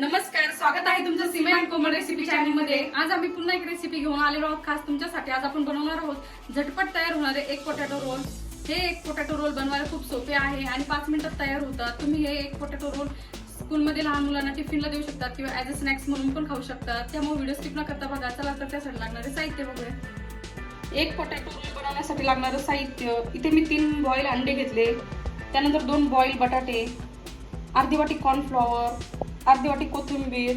नमस्कार स्वागत आहे तुमचं सीमा अँड कोमल रेसिपी चॅनलमध्ये. आज आम्ही पुन्हा एक रेसिपी घेऊन आलेलो आहोत खास तुमच्यासाठी. आज आपण बनवणार आहोत झटपट तयार होणारे एक पोटॅटो रोल हे एक पोटॅटो रोल बनवायला खूप सोपे आहे आणि पाच मिनिटात तयार होतात. तुम्ही हे एक पोटॅटो रोल स्कूलमध्ये लहान मुलांना टिफिनला देऊ शकतात किंवा ऍज अ स्नॅक्स म्हणून पण खाऊ शकतात. त्यामुळे व्हिडिओ स्किप न करता बघा चला तर त्यासाठी लागणारे साहित्य बघूया. एक पोटॅटो रोल बनवण्यासाठी लागणारं साहित्य. इथे मी तीन बॉईल अंडे घेतले. त्यानंतर दोन बॉईल बटाटे अर्धी वाटी कॉर्नफ्लॉवर अर्धी वाटी कोथिंबीर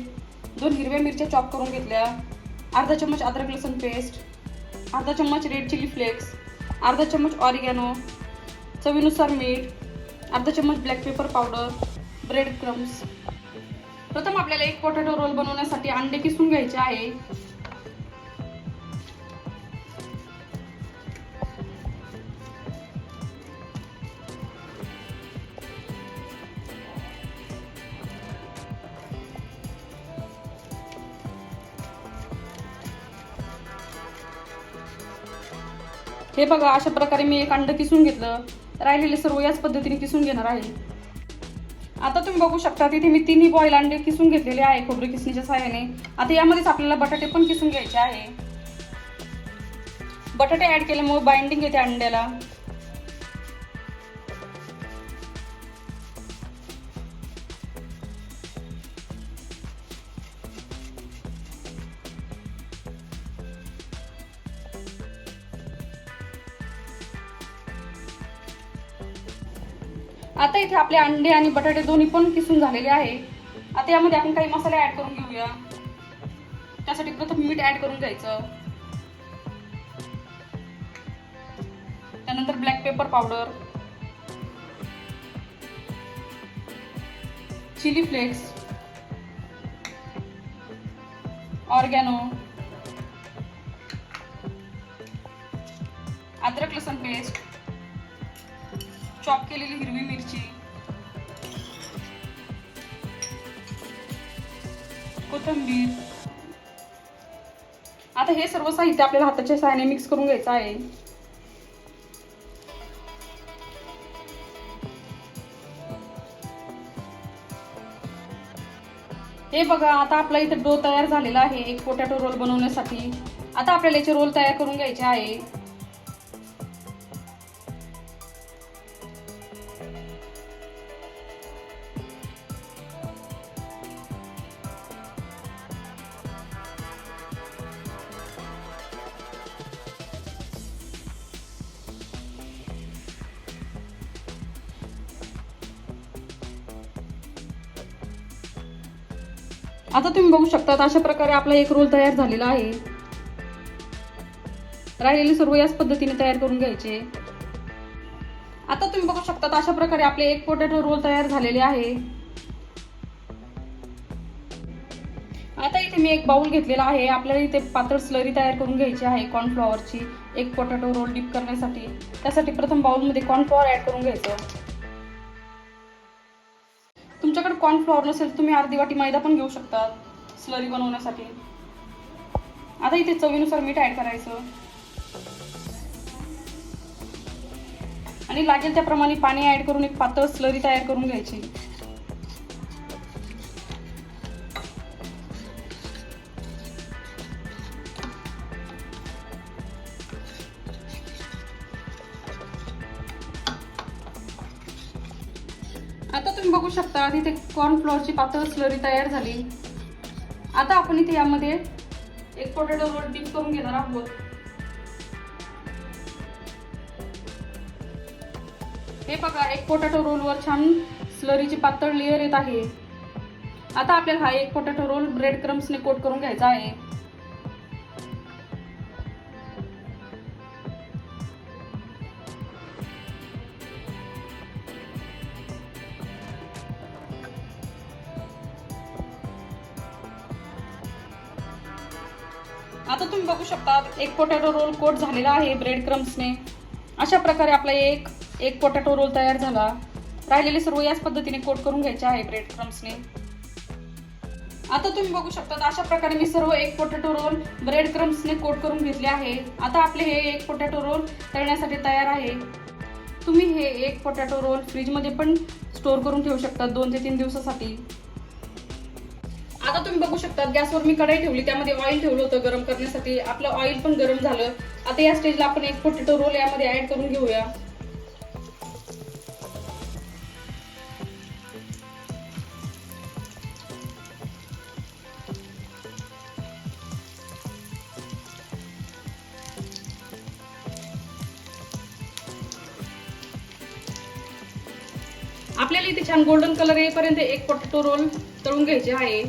दोन हिरव्या मिरच्या चॉप करून घेतल्या अर्धा चम्मच अद्रक लसूण पेस्ट अर्धा चम्मच रेड चिली फ्लेक्स अर्धा चम्मच ऑरिगॅनो चवीनुसार मीठ अर्धा चम्मच black pepper powder bread crumbs प्रथम आपल्याला एक पोटॅटो रोल बनवण्यासाठी अंडे किसून घ्यायचे आहे. हे बघा अशा प्रकारे मी एक अंड किसून घेतलं. राहिलेले सर्व याच पद्धतीने किसून घेणार आहे. आता तुम्ही बघू शकता तिथे मी तिन्ही बॉईल अंडे किसून घेतलेले आहे खोबरे किसणीच्या सहाय्याने आता यामध्येच आपल्याला बटाटे पण किसून घ्यायचे आहे. बटाटे ऍड केल्यामुळे बाइंडिंग येते अंड्याला. आता इथे आपले अंडे आणि बटाटे दोन्ही पण किसून झालेले आहे. आता यामध्ये आपण काही मसाले ऍड करून घेऊया. त्यासाठी प्रथम मीठ ऍड करून घ्यायचं. त्यानंतर black pepper powder chilli flakes oregano अद्रक लसूण पेस्ट चॉप केलेली हिरवी मिरची. कोथंबीर. आता हे सर्व साहित्य आपल्याला हाताच्या सहाय्याने मिक्स करून घ्यायचं आहे. हे बघा आता आपला इथे डो तयार झालेला आहे एक पोटॅटो रोल बनवण्यासाठी. आता आपल्याला याचे रोल तयार करून घ्यायचे आहे. आता तुम्ही बघू शकता अशा प्रकारे आपला एक रोल तयार झालेला आहे. राहिलेले सर्व याच पद्धतीने तयार करून घ्यायचे. आता तुम्ही बघू शकता अशा प्रकारे आपले एक पोटॅटो रोल तयार झालेले आहे. आता इथे मी एक बाउल घेतलेला आहे. आपल्याला इथे पातळ स्लरी तयार करून घ्यायची आहे कॉर्नफ्लॉवरची एक पोटॅटो रोल डिप करण्यासाठी. त्यासाठी प्रथम बाउलमध्ये कॉर्नफ्लॉवर ॲड करून घ्यायचं. कॉर्नफ्लॉवर नसेल तर तुम्ही अर्धी वाटी मैदा पण घेऊ शकता स्लरी बनवण्यासाठी. आता इथे चवीनुसार मीठ ऍड करायचं. आणि लागेल त्याप्रमाणे पाणी ऍड करून एक पातळ स्लरी तयार करून घ्यायची. आता तुम्ही बघू शकता तिथे कॉर्नफ्लोअरची पातळ स्लरी तयार झाली. आता आपण इथे यामध्ये एक पोटॅटो रोल डीप करून घेणार आहोत. हे बघा एक पोटॅटो रोलवर छान स्लरीची पातळ लेअर येत आहे. आता आपल्याला हा एक पोटॅटो रोल ब्रेड क्रम्सने कोट करून घ्यायचा आहे. आता तुम्ही बघू शकता एक पोटॅटो रोल कोट झालेला आहे ब्रेड क्रम्सने अशा प्रकारे आपला एक एक पोटॅटो रोल तयार झाला. राहिलेले सर्व याच पद्धतीने कोट करून घ्यायचे आहे ब्रेड क्रम्सने आता तुम्ही बघू शकता अशा प्रकारे मी सर्व एक पोटॅटो रोल ब्रेड क्रम्सने कोट करून घेतले आहे. आता आपले हे एक पोटॅटो रोल तळण्यासाठी तयार आहे. तुम्ही हे एक पोटॅटो रोल फ्रीजमध्ये पण स्टोर करून ठेवू शकता दोन ते तीन दिवसासाठी. आता तुम्ही बघू शकता गॅसवर मी कढाई ठेवली त्यामध्ये ऑइल ठेवलं होतं गरम करण्यासाठी. आपलं ऑइल पण गरम झालं. आता या स्टेजला आपण एक पोटॅटो रोल यामध्ये ऍड करून घेऊया. आपल्याला इथे छान गोल्डन कलर येईपर्यंत एक पोटॅटो रोल तळून घ्यायचे आहे.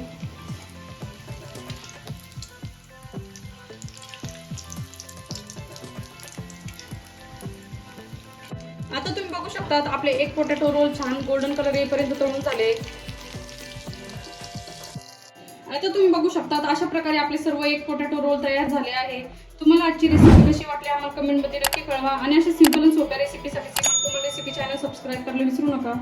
आता तुम्ही बघू शकता आपले एक पोटॅटो रोल छान गोल्डन कलर येईपर्यंत तळून झाले. आता तुम्ही बघू शकता अशा प्रकारे आपले सर्व एक पोटॅटो रोल तयार झाले आहे. तुम्हाला आजची रेसिपी कशी वाटली आम्हाला कमेंटमध्ये नक्की कळवा. आणि अशा सिंपल आणि सोप्या रेसिपीसाठी सीमा रेसिपी चॅनल सबस्क्राईब करायला विसरू नका.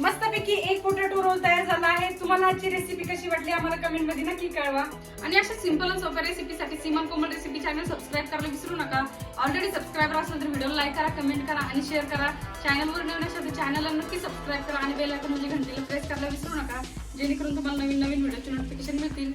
मस्तपैकी एक पोटॅटो रोल तयार झाला आहे. तुम्हाला आजची रेसिपी कशी वाटली आम्हाला कमेंटमध्ये नक्की कळवा. आणि अशा सिंपल आणि सोप्या रेसिपीसाठी Seema Komal recipe channel subscribe करायला विसरू नका. ऑलरेडी सबस्क्राईबर असेल तर व्हिडिओ लाईक करा कमेंट करा आणि शेअर करा. चॅनलवर नवीन असेल तर चॅनलला नक्की सबस्क्राईब करा आणि बेल आयकॉन म्हणजे घंटीला प्रेस करायला विसरू नका. जेणेकरून तुम्हाला नवीन नवीन व्हिडिओचे नोटिफिकेशन मिळतील.